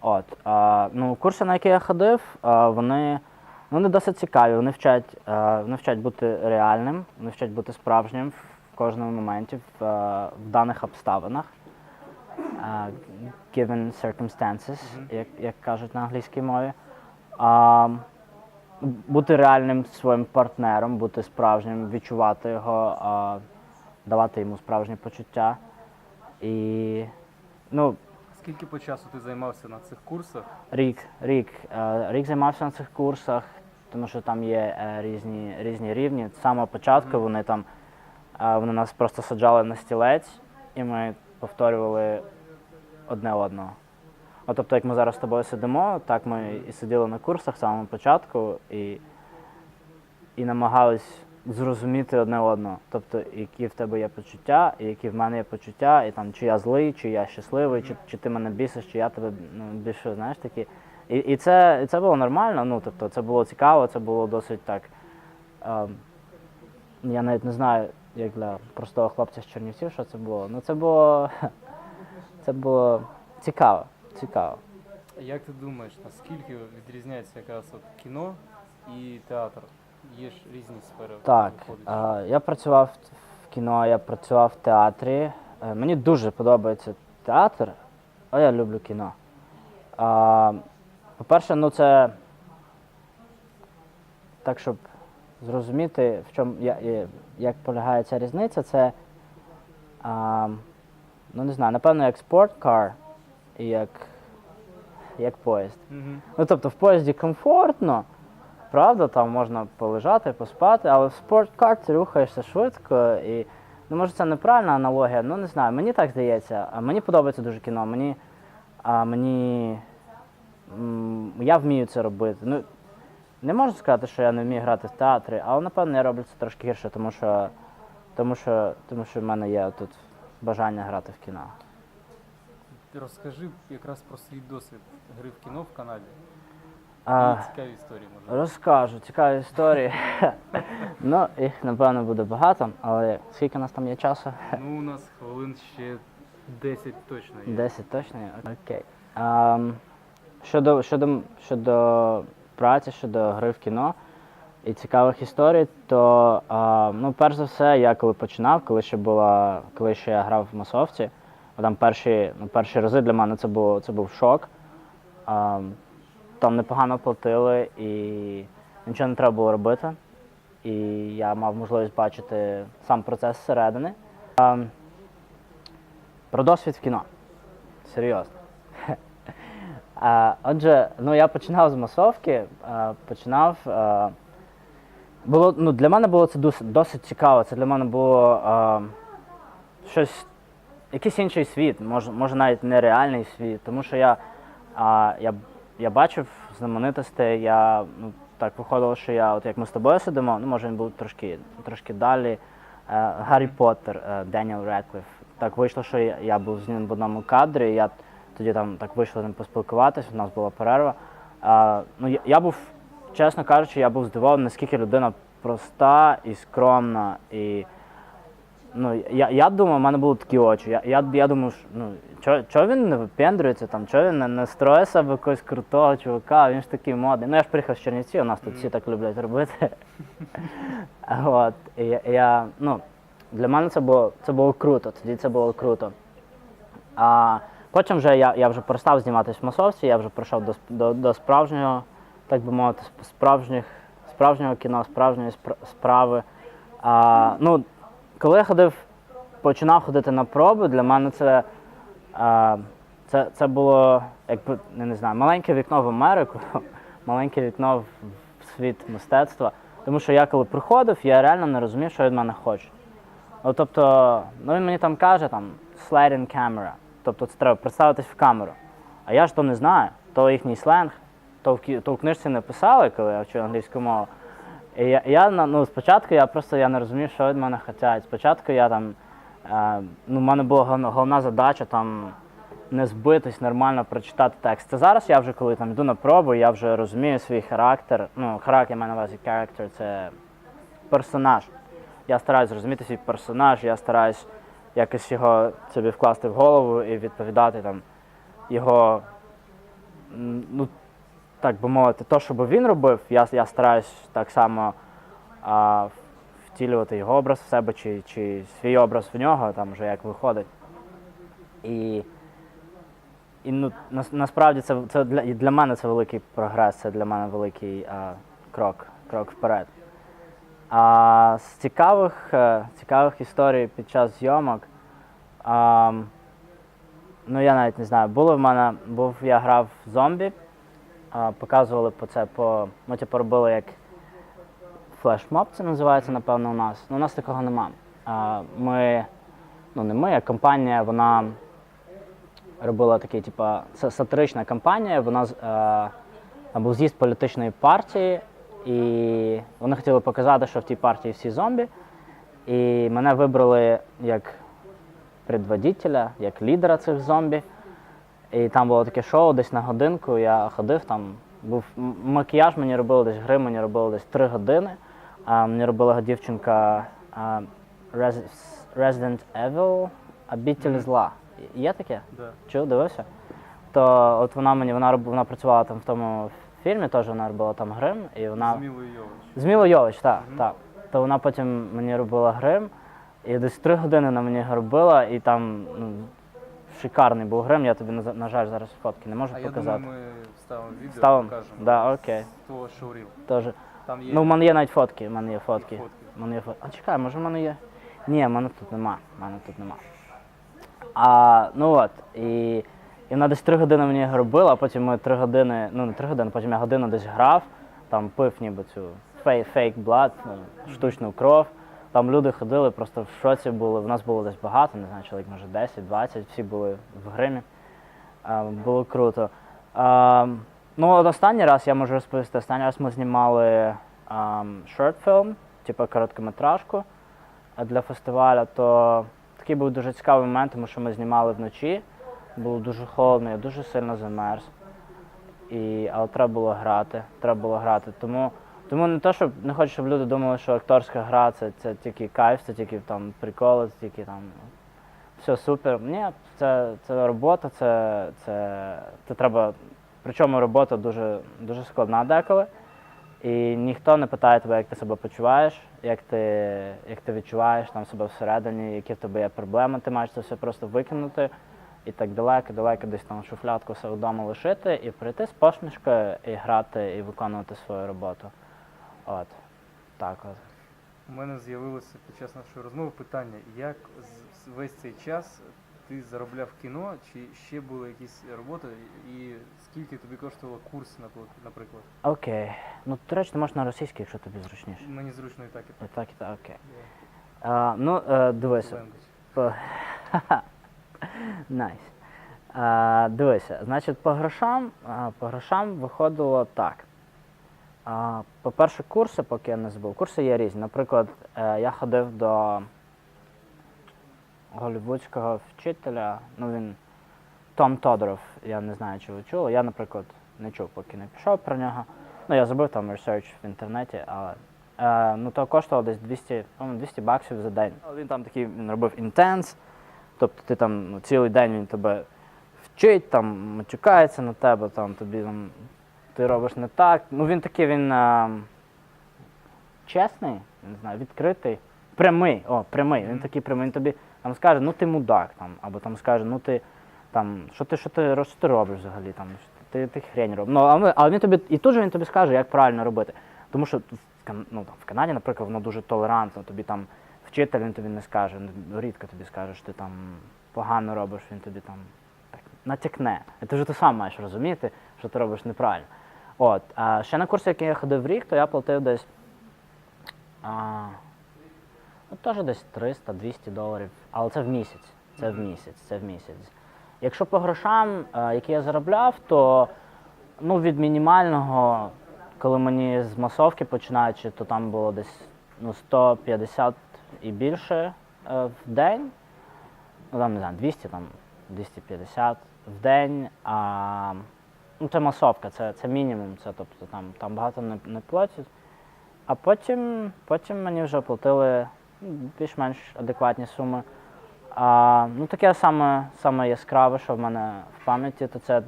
От, а, ну, курси, на які я ходив, а, вони, ну, вони досить цікаві. Вони вчать, а, вони вчать бути реальним, вони вчать бути справжнім в кожному моменті, в, а, в даних обставинах. А, given circumstances, як, як кажуть на англійській мові. А, бути реальним своїм партнером, бути справжнім, відчувати його, а, давати йому справжні почуття. І ну, Скільки по часу ти займався на цих курсах? Рік, рік. Е, Рік займався на цих курсах, тому що там є е, різні, різні рівні. З самого початку вони там е, вони нас просто саджали на стілець, і ми повторювали одне одного. От, тобто, як ми зараз з тобою сидимо, так ми і сиділи на курсах з самого початку і, і намагались зрозуміти одне одного. Тобто, які в тебе є почуття, і які в мене є почуття, і там чи я злий, чи я щасливий, чи, чи ти мене бісиш, чи я тебе ну, більше, знаєш такі. І, і, це, і це було нормально, ну тобто це було цікаво, це було досить так. ем, я навіть не знаю, як для простого хлопця з Чернівців, що це було. Ну це було. Це було цікаво. Цікаво. Як ти думаєш, наскільки відрізняється якраз от кіно і театр? Є ж різні сфери. Так, е, я працював в кіно, я працював в театрі. Е, мені дуже подобається театр, а я люблю кіно. А, по-перше, ну це так, щоб зрозуміти, в чому я, я- як полягає ця різниця, це а, ну не знаю, напевно, як спорткар і як, як поїзд. Мгм. Ну, тобто в поїзді комфортно, правда, там можна полежати, поспати, але в спорткар ти рухаєшся швидко і. Ну, може, це неправильна аналогія, ну не знаю. Мені так здається. Мені подобається дуже кіно. Мені, а, мені м, я вмію це робити. Ну, не можу сказати, що я не вмію грати в театрі, але напевно я роблю це трошки гірше, тому що, тому що, тому що в мене є тут бажання грати в кіно. Розкажи якраз про свій досвід гри в кіно в Канаді. А, І цікаві історії, може. Розкажу, цікаві історії. ну, їх напевно буде багато, але скільки у нас там є часу? Ну, у нас хвилин ще 10 точно є. 10 точно є? Окей. Ем, щодо, щодо, щодо праці, щодо гри в кіно і цікавих історій, то а, ну, перш за все, я коли починав, коли ще була, коли ще я грав в масовці, там перші, ну, перші рази для мене це було це був шок. А, там непогано платили і нічого не треба було робити. І я мав можливість бачити сам процес зсередини. Про досвід в кіно. Серйозно. Отже, ну я починав з масовки, починав. Було, ну, для мене було це досить, досить цікаво. Це для мене було а, щось, якийсь інший світ, може, може навіть нереальний світ. Тому що я, а, я, я бачив знаменитостей, я ну, так виходило, що я, от як ми з тобою сидимо, ну може він був трошки, трошки далі. Е, Гаррі Поттер, е, Деніел Редкліф. Так вийшло, що я, я був з ним в одному кадрі, я тоді там так вийшло з ним поспілкуватися, у нас була перерва. А, ну, я, я був, чесно кажучи, я був здивований, наскільки людина проста і скромна. І, ну, я, я думав, в мене були такі очі. Я, я, я думав, що, ну, чого він не випендрюється, там, чого він не, не строє себе якогось крутого чувака, він ж такий модний. Ну я ж приїхав з Чернівців, у нас тут всі так люблять робити. От, і я, я, ну, для мене це було, це було круто, тоді це було круто. А потім вже я, я вже перестав зніматися в масовці, я вже прийшов до, до, до справжнього, так би мовити, справжніх, справжнього кіно, справжньої спр- справи. А, ну, коли я ходив, починав ходити на проби, для мене це, це, це було, якби, я не знаю, маленьке вікно в Америку, маленьке вікно в, світ мистецтва. Тому що я коли приходив, я реально не розумів, що від мене хочуть. Ну, тобто, ну він мені там каже, там, slide in camera. Тобто це треба представитись в камеру. А я ж то не знаю, то їхній сленг, то в, то в книжці не писали, коли я вчив англійську мову. Я, я ну, спочатку я просто я не розумів, що від мене хочуть. Спочатку я там, е, ну, в мене була головна, задача там не збитись, нормально прочитати текст. Це зараз я вже коли там йду на пробу, я вже розумію свій характер. Ну, характер я маю на увазі character, це персонаж. Я стараюсь зрозуміти свій персонаж, я стараюсь якось його собі вкласти в голову і відповідати там його ну, так би мовити, то, що він робив, я, я стараюсь так само а, втілювати його образ в себе чи, чи свій образ в нього, там вже як виходить. І, і ну, нас, насправді це, це для, і для мене це великий прогрес, це для мене великий а, крок, крок вперед. А з цікавих, е, цікавих історій під час зйомок. А, ну я навіть не знаю. Було в мене, був, я грав в зомбі, а, показували по це по. Ми типу робили як флешмоб, це називається, напевно, у нас. Ну, у нас такого нема. А, ми, ну не ми, а компанія, вона робила такий, типу, це сатирична кампанія, вона е, там був з'їзд політичної партії, і вони хотіли показати, що в тій партії всі зомбі. І мене вибрали як предводителя, як лідера цих зомбі. І там було таке шоу десь на годинку. Я ходив там. Був макіяж мені робили десь гри, мені робили десь три години. А мені робила дівчинка а, Resident Evil, обитель зла. Є таке? Да. Чув, дивився? То от вона мені вона вона працювала там в тому фільмі, теж вона робила там грим, і вона. З Мілою Йович. З Міло Йович, так, Мгм. так. То вона потім мені робила грим, і десь три години на мені робила, і там ну, шикарний був грим. Я тобі, на, на жаль, зараз фотки не можу А я показати. думаю, ми вставимо відео, Ставимо? покажемо. Да, з того шоуріл. Тоже. Там є Ну, в мене є навіть фотки, в мене є фотки. фотки. В мене є фотки. А чекай, може в мене є. Ні, в мене тут нема. В мене тут нема. А, ну от, і, і вона десь три години мені його робила, а потім ми три години, ну не три години, потім я годину десь грав, там пив ніби цю фей, фейк блад, ну, штучну кров. Там люди ходили, просто в шоці були. В нас було десь багато, не знаю, чоловік може 10-20, всі були в гримі. А, було круто. А, ну, от останній раз я можу розповісти. Останній раз ми знімали шорт-фільм, типу короткометражку для фестивалю. То такий був дуже цікавий момент, тому що ми знімали вночі. Було дуже холодно, я дуже сильно замерз. І, але треба було грати. Треба було грати. Тому, тому не те, щоб не хочу, щоб люди думали, що акторська гра це, це тільки кайф, це тільки там приколи, це тільки там все супер. Ні, це, це робота, це, це, це треба. Причому робота дуже, дуже складна деколи. І ніхто не питає тебе, як ти себе почуваєш, як ти, як ти відчуваєш там себе всередині, які в тебе є проблеми, ти маєш це все просто викинути і так далеко, далеко десь там шуфлятку все вдома лишити і прийти з посмішкою і грати, і виконувати свою роботу. От. Так от. У мене з'явилося під час нашої розмови питання, як весь цей час ти заробляв кіно, чи ще були якісь роботи, і скільки тобі коштував курс, наприклад? Окей. Ну, до речі, ти можеш на російській, якщо тобі зручніше. Мені зручно і так, і І так. так, і так, окей. А, ну, е, дивися. Найс. А, дивися, значить, по грошам, по грошам виходило так. По-перше, курси, поки я не забув, курси є різні. Наприклад, е, я ходив до голівудського вчителя, ну він Том Тодоров, я не знаю, чи ви чули. Я, наприклад, не чув, поки не пішов про нього. Ну, я зробив там ресерч в інтернеті, але ну, то коштувало десь 200 200 баксів за день. Він там такий, він робив інтенс, тобто ти там ну, цілий день він тебе вчить, там матюкається на тебе, там тобі там, ти робиш не так. Ну він такий, він е, чесний, не знаю, відкритий, прямий, о, прямий. Він такий прямий, він тобі там скаже, ну ти мудак, там, або там скаже, ну ти там, що ти, що ти, що ти робиш взагалі, там, ти, ти хрень робиш. Ну, але, але він тобі, і тут же він тобі скаже, як правильно робити. Тому що в, ну, там, в Канаді, наприклад, воно дуже толерантно, тобі там вчитель він тобі не скаже, ну, рідко тобі скаже, що ти там погано робиш, він тобі там так натякне. І ти вже ти сам маєш розуміти, що ти робиш неправильно. От, а ще на курси, який я ходив в рік, то я платив десь. А, ну, теж десь 300-200 доларів, але це в місяць. Це в місяць, це в місяць. Якщо по грошам, е, які я заробляв, то ну, від мінімального, коли мені з масовки починаючи, то там було десь ну, 150 і більше е, в день. Ну там не знаю, 200, там 250 в день. А, ну, це масовка, це, це мінімум, це, тобто там, там багато не, не платять. А потім, потім мені вже платили ну, більш-менш адекватні суми. А, ну, таке саме, саме яскраве, що в мене в пам'яті, то це